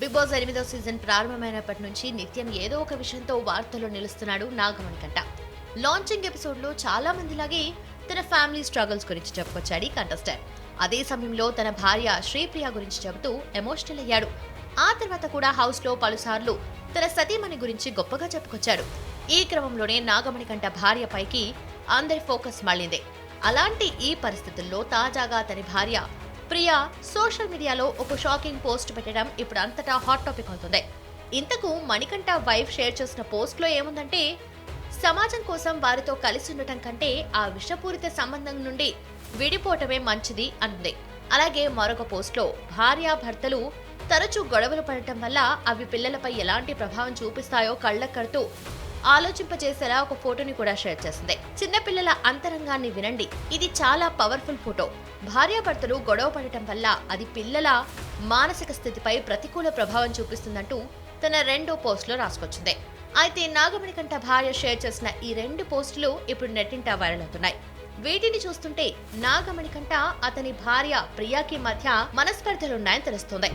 Big Boss ఎనిమిదో season ప్రారంభమైనప్పటి నుంచి నిత్యం ఏదో ఒక విషయంతో వార్తల్లో నిలుస్తున్నాడు నాగమణికంట లాంచింగ్ ఎపిసోడ్లో చాలా మందిలాగే తన ఫ్యామిలీ స్ట్రగుల్స్ గురించి చెప్పుకొచ్చాడు కంటెస్టర్ కంటెస్టెంట్ అదే సమయంలో తన భార్య శ్రీప్రియ గురించి చెబుతూ ఎమోషనల్ అయ్యాడు. ఆ తర్వాత కూడా హౌస్లో పలుసార్లు తన సతీమణి గురించి గొప్పగా చెప్పుకొచ్చాడు. ఈ క్రమంలోనే నాగమణికంట భార్య పైకి అందరి ఫోకస్ మళ్ళింది. అలాంటి ఈ పరిస్థితుల్లో తాజాగా తన భార్య ప్రియా సోషల్ మీడియాలో ఒక షాకింగ్ పోస్ట్ పెట్టడం ఇప్పుడు అంతటా హాట్ టాపిక్ అవుతుంది. ఇంతకు మణికంఠ వైఫ్ షేర్ చేసిన పోస్ట్లో ఏముందంటే సమాజం కోసం వారితో కలిసి ఉండటం కంటే ఆ విషపూరిత సంబంధం నుండి విడిపోవటమే మంచిది అంది అలాగే మరొక పోస్ట్లో భార్యాభర్తలు తరచూ గొడవలు పడటం వల్ల అవి పిల్లలపై ఎలాంటి ప్రభావం చూపిస్తాయో కళ్ళక్కడుతూ ఆలోచింపజేసేలా ఒక ఫోటోని కూడా షేర్ చేసింది. చిన్నపిల్లల అంతరంగాన్ని వినండి. ఇది చాలా పవర్ఫుల్ ఫోటో. భార్యాభర్తలు గొడవ పడటం వల్ల అది పిల్లల మానసిక స్థితిపై ప్రతికూల ప్రభావం చూపిస్తుందంటూ తన రెండో పోస్ట్లో రాసుకొచ్చింది. అయితే నాగమణి కంట భార్య షేర్ చేసిన ఈ రెండు పోస్టులు ఇప్పుడు నెట్టింట వైరల్ అవుతున్నాయి. వీటిని చూస్తుంటే నాగమణి కంట అతని భార్య ప్రియాకి మధ్య మనస్పర్ధలున్నాయని తెలుస్తోంది.